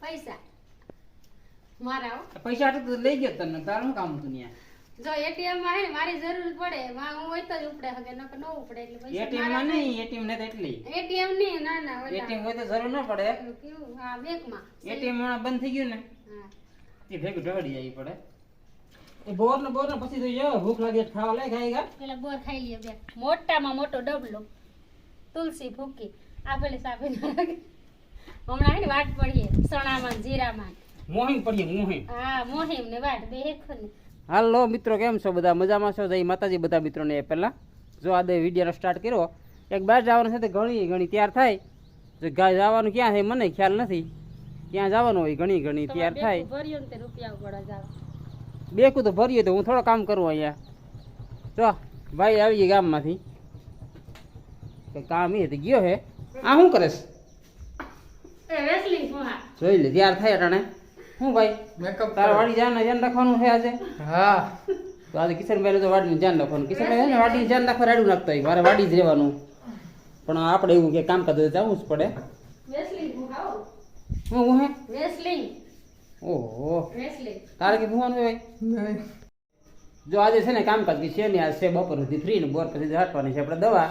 પૈસા. મારા પૈસા તો લઈ ગયો તને તારું શું કામ હતું ત્યાં? જો એટીએમમાં હે મારી જરૂર પડે માં હું હોય તો જ ઉપડે હકે ન ન ઉપડે એટલે પૈસા એટીએમમાં નહીં એટીએમ ને એટલી. એટીએમની ના ના એટીએમ હોય તો જરૂર ન પડે. કેવું? હા બેંકમાં. એટીએમ હમણાં બંધ થઈ ગયું ને? હા. તે ભેગું ઢગડી આવી પડે. એ બોર ને બોર ને પછી તો જો ભૂખ લાગે ખાવા લે ખાઈ ગયા પેલા બોર ખાઈ લે બે. મોટામાં મોટો ડબલો. તુલસી ફૂકી આ પેલી સાબે હમણાં હે ને વાટ પડીએ સણામાં જીરામાં. મોહિમ પડીએ મોહિમ હા મોહિમ ને વાટ બે હેખો ને હાલો મિત્રો કેમ છો બધા? મજામાં છો? જય માતાજી બધા મિત્રોને એ પહેલાં. જો આ દે વિડીયોનો સ્ટાર્ટ કર્યો એક બહાર જવાનું છે તો ઘણી ઘણી તૈયાર થાય. જો ગાય જવાનું ક્યાં છે મને ખ્યાલ નથી. ક્યાં જવાનું હોય ઘણી ઘણી તૈયાર થાય. ભર્યો ને તે રૂપિયા પડે જાવ. બેકું તો ભરીએ તો હું થોડો કામ કરું અહીંયા. જો ભાઈ આવી ગઈ ગામમાંથી. કામ એ તો ગયો હે. આ શું કરે છે? એ વેસલિંગ ફોહા જોઈ લે તૈયાર થાય અટાણે. શું ભાઈ? મેકઅપ તારા વાડી જાન ધ્યાન રાખવાનું છે આજે? હા. તો આજે કિશનભાઈ તો વાડીનું ધ્યાન રાખવાનું. કિશનભાઈ છે ને વાડીનું ધ્યાન રાખવા રાડું નાખતા હોય. મારે વાડી જ રહેવાનું. પણ આપણે એવું કે કામ કરતા જવું જ પડે. વેસલિંગ હું હું હે વેસલિંગ ઓહો. વેસલિંગ તારે કે ભૂવાનું હોય નહીં. જો આજે છે ને કામકાજ કે છે ને આ છે બપોર સુધી ફ્રી ને બોર પછી હટવાની છે. આપણે દવા.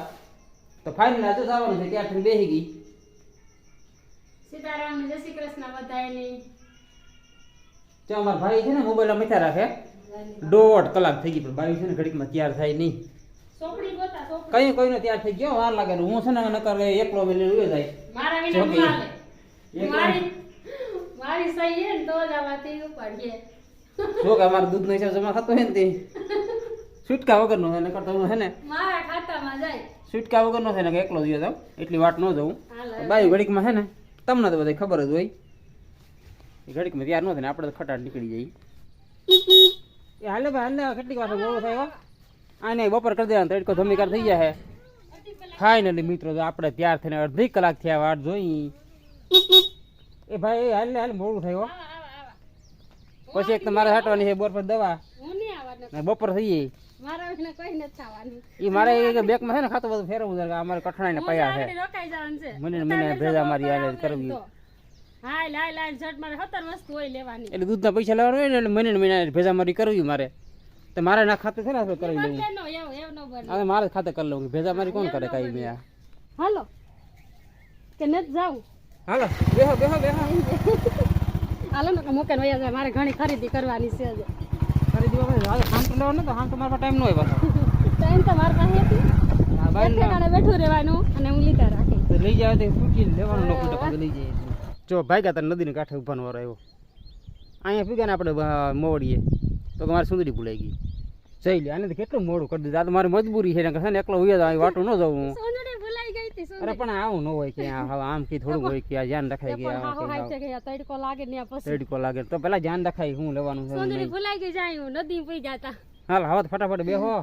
તો ફાઇનલ આજે જવાનું છે ત્યારથી બેસી ગઈ. સીતારામ ને જય શ્રી કૃષ્ણ બધાયની જો અમારા ભાઈ છે ને મોબાઈલ મથા રાખે. દોઢ કલાક થઈ ગઈ પણ ભાઈ છે ને ઘડીકમાં તૈયાર થાય નહીં. સોપડી ગોતા સોપડી. તૈયાર થઈ ગયો? વાર લાગે હું છે ને નકર એકલો મેલી ઉયો જાય. મારા વિના કે એકલો- મારી મારી સહી હે ને તો જ આમાંથી ઉપાડીએ. જો કે અમારે દૂધનો હિસાબ જમા થતો હોય ને તે. છૂટકા વગરનો છે નકર તો હું ને મારા ખાતામાં જાય. છૂટકા વગરનો છે ને એકલો જ જાઉં. એટલી વાટ ન જવું બાયું ઘડીકમાં છે ને તમને તો બધી ખબર જ હોય. એ ઘડીકમાં તૈયાર ન થાય ને આપણે તો ખટાટ નીકળી જાય એ હાલે ભાઈ હાલે કેટલીક વાર બોલો થાય? હો. આને બપોર કરી દેવાનું તડકો ધમીકાર થઈ જાય ફાઇનલી મિત્રો તો આપણે તૈયાર થઈને અડધી કલાક થયા વાટ જોઈ. એ ભાઈ હાલ હાલ મોડું થયો પછી એક તો મારે હાટવાની છે બોર પર દવા. નહીં બપોર થઈ જાય મારા વિના કોઈ નથી મારે એ બેગમાં છે ને ખાતું બધું ફેરવવું છે અમારે કઠણાઈને પયા છે. રોકાઈ જવાનું છે. મને મને ભેજા મારી આલે કરવી. હાય લાય લાય ઝટ મારે સત્તર વસ્તુ હોય લેવાની. એટલે દૂધના પૈસા લેવાનું હોય ને એટલે મહિને મને ભેજા મારી કરવી મારે. તો મારે ના ખાતે છે ને કરી લેવું નો ન હવે મારે ખાતે કરી લઉં. ભેજા મારી કોણ કરે કઈ મેં? હાલો. કે નથી જાવું? હાલો બેહો બેહો બેહો. હાલો ને મૂકે ને મારે ઘણી ખરીદી કરવાની છે હજી. ખરીદી વખતે હાલ હામ તો લેવાનું તો હામ તો મારા ટાઈમ ન હોય ટાઈમ તો મારા પાસે હતી બાઈ બેઠું રહેવાનું અને હું લીધા રાખી. તો લઈ જાય તો લેવાનું લોકો લઈ જાય જો ભાઈ ગયા તાર નદીને કાંઠે ઉભાનો વારો આવ્યો. અહીંયા પીગા ને આપણે મોડીએ. તો કે મારી સુંદરી ભૂલાઈ ગઈ. જઈ લે આને તો કેટલું મોડું કરી દીધું. આ તો મારી મજબૂરી છે ને કે છે ને એકલો ઉયો વાટું ન જવું. હું અરે પણ આવું ન હોય કે હવે આમ કે થોડું હોય કે આ ધ્યાન રખાય ગયા હા હાઈ છે કે તડકો લાગે ને પછી. તડકો લાગે તો પેલા ધ્યાન રખાય શું લેવાનું છે શું ભૂલાઈ ગઈ જાય હું નદી પઈ જાતા હાલ હવે ફટાફટ બેહો.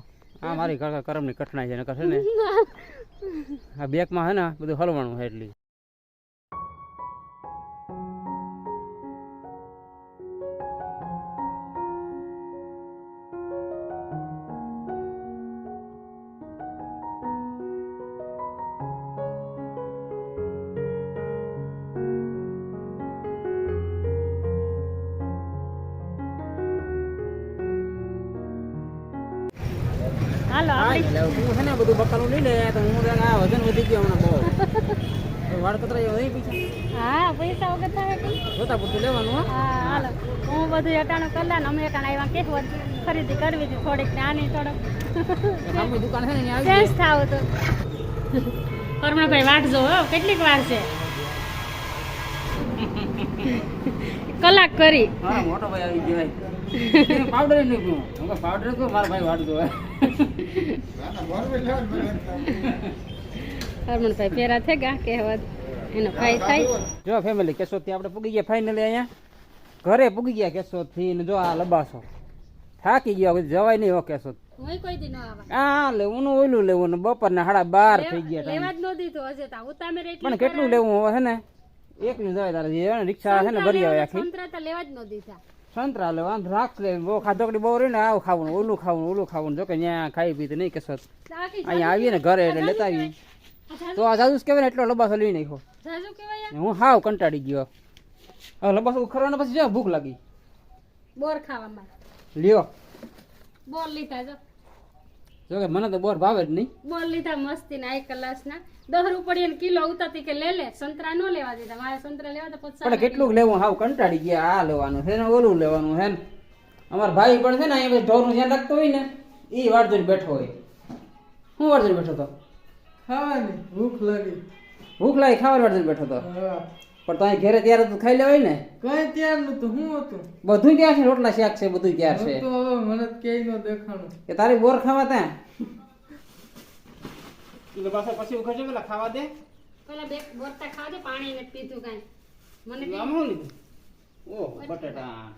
આ મારી કરમની કઠણાઈ છે નકર છે ને? આ બેકમાં હે ને બધું હલવાનું છે એટલી. હાલો હા છે ને બધું બકાલું લઈ લે તો હું આ વજન વધી ગયો હમણાં બહુ. તો વાળ કતરાઈ જાય નહીં પૈસા હા પૈસા વગર થાય કે જોતા પૂરતું લેવાનું હો. હા હાલો. હું બધું એટાણું કરલા ને અમે અટાણ આવ્યા કેવું ખરીદી કરવી હતી થોડીક ને આની થોડોક. સામે દુકાન છે ને ચેન્જ થાવ તો. પરમણભાઈ વાટ જો હો કેટલીક વાર છે. કલાક કરી. હા મોટો ભાઈ આવી ગયો પાવડર નહીં પીવું. પાવડર તો મારા ભાઈ જોવે. હરમણભાઈ પેરા છે ગા કહેવત. એનો ફાઈ થાય. જો ફેમિલી કેશોદથી આપણે પૂગી ગયા ફાઇનલી અહીંયા. ઘરે પૂગી ગયા કેશોદથી ને જો આ લબાસો. થાકી ગયા જવાય નહીં હો કેશોદ. આવા. આ લેવું લેવું ને? લેવા જ ન લેવું તારે જે રિક્ષા છે ને ભરી આવે આખી. સંતરા તો લેવા જ ન દીધા. સંતરા લે વાંધો રાખ લે બહુ ખાધોકડી બહુ રહી ને આવું ખાવું ઓલું ખાવું ઓલું ખાવું જો કે ત્યાં ખાઈ પી નહીં કેશોદ. અહીંયા આવીએ ને ઘરે એટલે લેતા આવીએ. તો આ જાજુ કહેવાય ને એટલો લબાસો લઈ નાખ્યો. હું હાવ કંટાળી ગયો. હવે બસ ઉખરવાના પછી જો ભૂખ લાગી. બોર ખાવામાં. લ્યો. બોર લીધા જો. જો કે મને તો બોર ભાવે જ નહીં. બોર લીધા મસ્તી ના એક કલાસના. દસ રૂપિયા કિલો ઉતારતી કે લે લે સંતરા નો લેવા દીધા મારે સંતરા લેવા તો પણ પચાસ કેટલું લેવું હાવ કંટાળી ગયા આ લેવાનું છે ને ઓલું લેવાનું છે ને. અમારા ભાઈ પણ છે ને અહીંયા ઢોરનું ધ્યાન રાખતો હોય ને એ વાટ બેઠો હોય. હું વાટ બેઠો તો? ખાવાની ભૂખ લાગી. ભૂખ લાગી ખાવા વાટ બેઠો તો? હા. પણ તો ઘેરે ત્યારે તો ખાઈ લેવાય ને? કઈ ત્યાર નતું હું હતું. બધું ત્યાં છે રોટલા શાક છે બધું ત્યાં છે. તો હવે મને ક્યાંય નો દેખાણું. કે તારી બોર ખાવા ત્યાં? એટલે પાછા પછી ઉખડશે પેલા ખાવા દે. પેલા બે બોરતા ખાવા દે પાણી ને પીધું કાઈ. મને આમ લીધું? ઓહ બટાટા.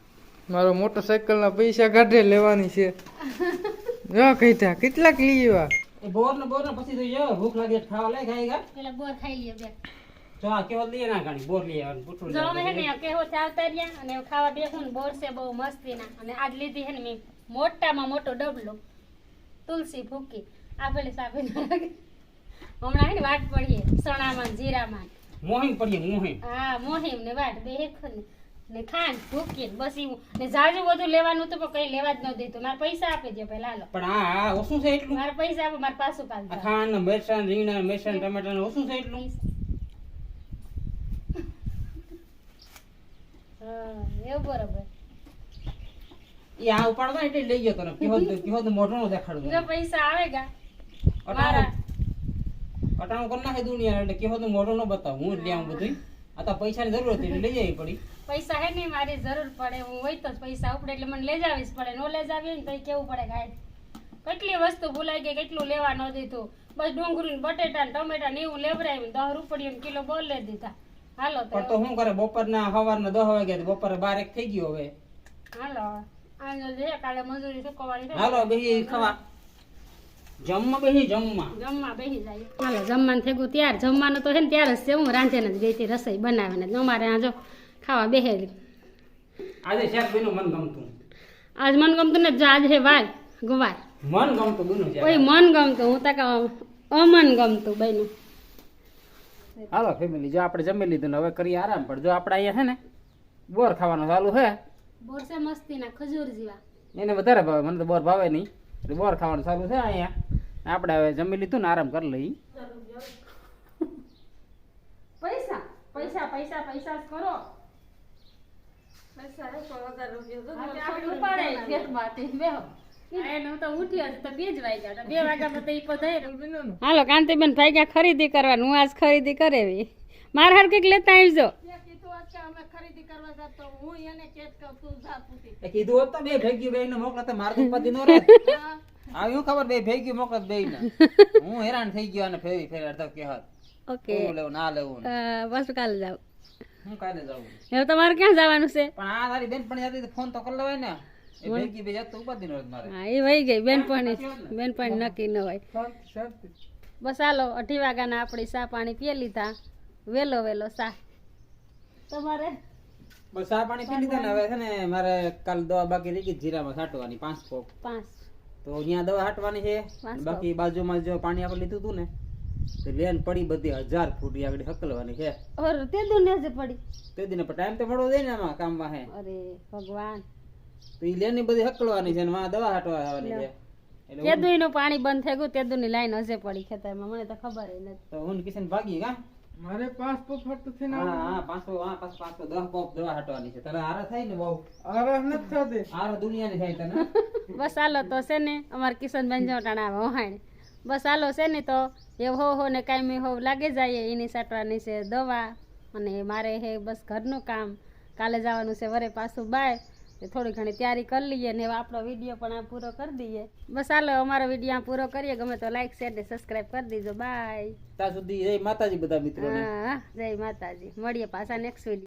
મારો મોટરસાયકલ ના પૈસા કાઢે લેવાની છે. જો કઈતા કેટલાક લીવા બોર ને બોર ને પછી તો જો ભૂખ લાગે ખાવા લે ખાઈ ગા પેલા બોર ખાઈ લઈએ બે. જો આ કેવો લઈએ ના ગાડી બોર લઈએ આવવાનું પૂછું જો અમે હે ને કેવો ચાવતા રહ્યા અને ખાવા બેસું ને બોર છે બહુ મસ્તીના. અને આજ લીધી હે ને મેં મોટામાં મોટો ડબલો તુલસી ફૂકી આ પેલી હમણાં હે ને વાટ પડીએ સણામાં જીરામાં. મોહિમ પડીએ મોહિમ હા મોહિમ ને વાટ બે હેખો ને. ખાંડ બસ એવું. ને જાજુ બધું લેવાનું પણ કઈ લેવા જ ન દીધું. મારે પૈસા આપી દે પેલા હાલો પણ આ આ ઓછું છે એટલું? મારે પૈસા આપો મારે પાછું પાછું ખાંડ રીંગણા ને ટમેટા ઓછું છે એટલું? હા એવું બરોબર. એ આ ઉપાડતો એટલે લઈ ગયો તને કેવો કિહોદ મોટો નો દેખાડું જો પૈસા આવેગા મારા અટાણું કરી નાખે દુનિયા એટલે કિહોદ મોટો નો બતાવ હું લઈ આવું બધું આ તો પૈસાની જરૂર હતી એટલે લઈ જવી પડી. પૈસા હે નહીં મારી જરૂર પડે. હું હોય તો પૈસા ઉપડે એટલે મને લઈ જાવીશ પડે. નો લઈ જાવી ને તો કેવું પડે ગાય? કેટલી વસ્તુ ભૂલાઈ ગઈ કેટલું લેવા ન દીધું. બસ ડુંગળી ને બટેટા ને ટમેટા ને એવું લેવરાવ્યું દસ રૂપિયા કિલો બોલ લઈ દીધા. હાલો તો પણ તો શું કરે બપોરના સવારના દસ વાગ્યા તો બપોરે બાર એક થઈ ગયો હવે. હાલો કાલે મજૂરી ચૂકવવાની હાલો બેસી ખાવા. જમવા બેસી જમવા. જમવા બેસી જાય. હાલો જમવાનું થેગું ત્યાર. જમવાનું તો છે ને ત્યારે જ છે હું રાંધીને જ ગઈ રસોઈ બનાવીને. અમારે આ જો ખાવા બેહેલી. આજે શાક બેનું મન ગમતું. આજ મન ગમતું ને જો આજ હે વાલ ગુવાર. મન ગમતું બેનું મન ગમતું હું તક અમન ગમતું બન્યું. હાલો ફેમિલી જો આપણે જમી લીધું ને હવે કરીએ આરામ. પણ જો આપણે અહીંયા છે ને બોર ખાવાનું ચાલુ છે. બોરસે મસ્તી ના ખજૂર જેવા. એને વધારે ભાવે મને તો બોર ભાવે નહીં. એટલે બોર ખાવાનું ચાલુ છે અહીંયા. આપણે હવે જમી લીધું ને આરામ કરી લઈ પૈસા પૈસા પૈસા પૈસા જ કરો. હાલો કાંતિબેન ભાગ્યા ખરીદી કરવાનું હું આજ ખરીદી કરેવી. મારે હાર કંઈક લેતા આવજો એ કીધું હોત બે ભેગી બે ને મોકલા તો મારે તો નો રહે. આવ્યું ખબર બે ભેગી મોકલત બે ને હું હેરાન થઈ ગયો અને ફેરી ફેરી અડધો કહેવત. ઓકે. લેવું ના લેવું. બસ કાલે જાવ. હું કાલે જાઉં? હવે તમારે ક્યાં જવાનું છે? પણ આ તારી બેન પણ જતી ફોન તો કરી લેવાય ને. હા એ વહી ગઈ બેનપણી બેનપણી નક્કી ન હોય. બસ હાલો અઢી વાગ્યાના આપણી ચા પાણી પી લીધા. વેલો વેલો ચા તમારે? બસ ચા પાણી પી લીધા ને હવે છે ને મારે કાલ દવા બાકી રહી ગઈ જીરામાં છાંટવાની પાંચ કોપ. પાંચ. તો અહીંયા દવા છાંટવાની છે. બાકી બાજુમાં જો પાણી આપણે લીધું હતું ને તો લેન પડી બધી હજાર ફૂટ આગળ હકલવાની છે. ઓર તે દુનિયા જ પડી. તે દિને ટાઈમ તો મળવો દે ને આમાં કામમાં હે. અરે ભગવાન. તો ઈ લેન બધી હકલવાની છે ને માં દવા હાટવા આવવાની છે. તેદુઈ નું પાણી બંધ થઈ ગયું તેદુની લાઈન હશે પડી ખેતરમાં મને તો ખબર નથી. તો હું કિશન ભાગી કા? મારે પાંચ પોફટ તો થઈને હા હા પાંચસો હા પાંચસો પાંચસો દસ પોપ દવા છાંટવાની છે. તને આરા થાય ને બહુ? આરામ નથી થતી. આરા દુનિયાની થાય તને? બસ હાલો તો છે ને અમારે કિશનબેન જોટાણા વહાણ બસ હાલો છે ને તો એ હો હો ને કાયમી હો લાગે જાય એની સાટવાની છે દવા. અને મારે હે બસ ઘરનું કામ. કાલે જવાનું છે વરે પાછું બાય. થોડી ઘણી તૈયારી કરી લઈએ ને આપણો વીડિયો પણ આ પૂરો કરી દઈએ. બસ હાલો અમારો વીડિયો આ પૂરો કરીએ. ગમે તો લાઈક શેર ને સબસ્ક્રાઈબ કરી દીજો. બાય ત્યાં સુધી જય માતાજી બધા મિત્રો હા જય માતાજી. મળીએ પાછા નેક્સ્ટ વીડિયો